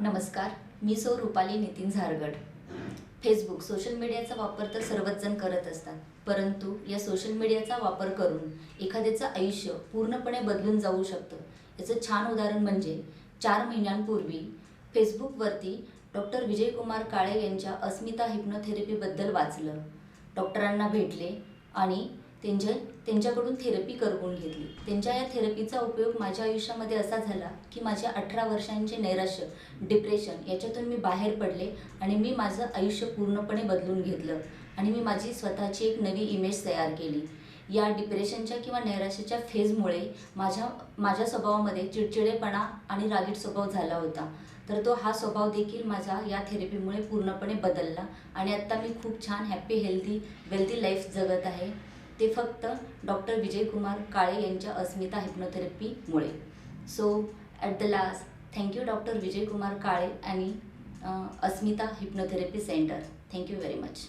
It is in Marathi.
नमस्कार मी सौ रुपाली नितीन झारगड. फेसबुक सोशल मीडियाचा वापर तर सर्वच जण करत असतात परंतु या सोशल मीडियाचा वापर करून एखाद्याचं आयुष्य पूर्णपणे बदलून जाऊ शकतं. याचं छान उदाहरण म्हणजे चार महिन्यांपूर्वी फेसबुकवरती डॉक्टर विजयकुमार काळे यांच्या अस्मिता हिप्नोथेरपीबद्दल वाचलं. डॉक्टरांना भेटले आणि त्यांच्या त्यांच्याकडून थेरपी करून घेतली. त्यांच्या या थेरपीचा उपयोग माझ्या आयुष्यामध्ये असा झाला की माझ्या अठरा वर्षांचे नैराश्य डिप्रेशन याच्यातून मी बाहेर पडले आणि मी माझं आयुष्य पूर्णपणे बदलून घेतलं आणि मी माझी स्वतःची एक नवी इमेज तयार केली. या डिप्रेशनच्या किंवा नैराश्याच्या फेजमुळे माझ्या माझ्या स्वभावामध्ये चिडचिडेपणा आणि रागीट स्वभाव झाला होता. तर तो हा स्वभाव देखील माझा या थेरपीमुळे पूर्णपणे बदलला आणि आत्ता मी खूप छान हॅप्पी हेल्दी वेल्दी लाईफ जगत आहे. ते फक्त डॉक्टर विजयकुमार काळे यांच्या Asmita हिप्नोथेरपीमुळे so at the last thank you doctor Vijaykumar Kale आणि Asmita hypnotherapy centre thank you very much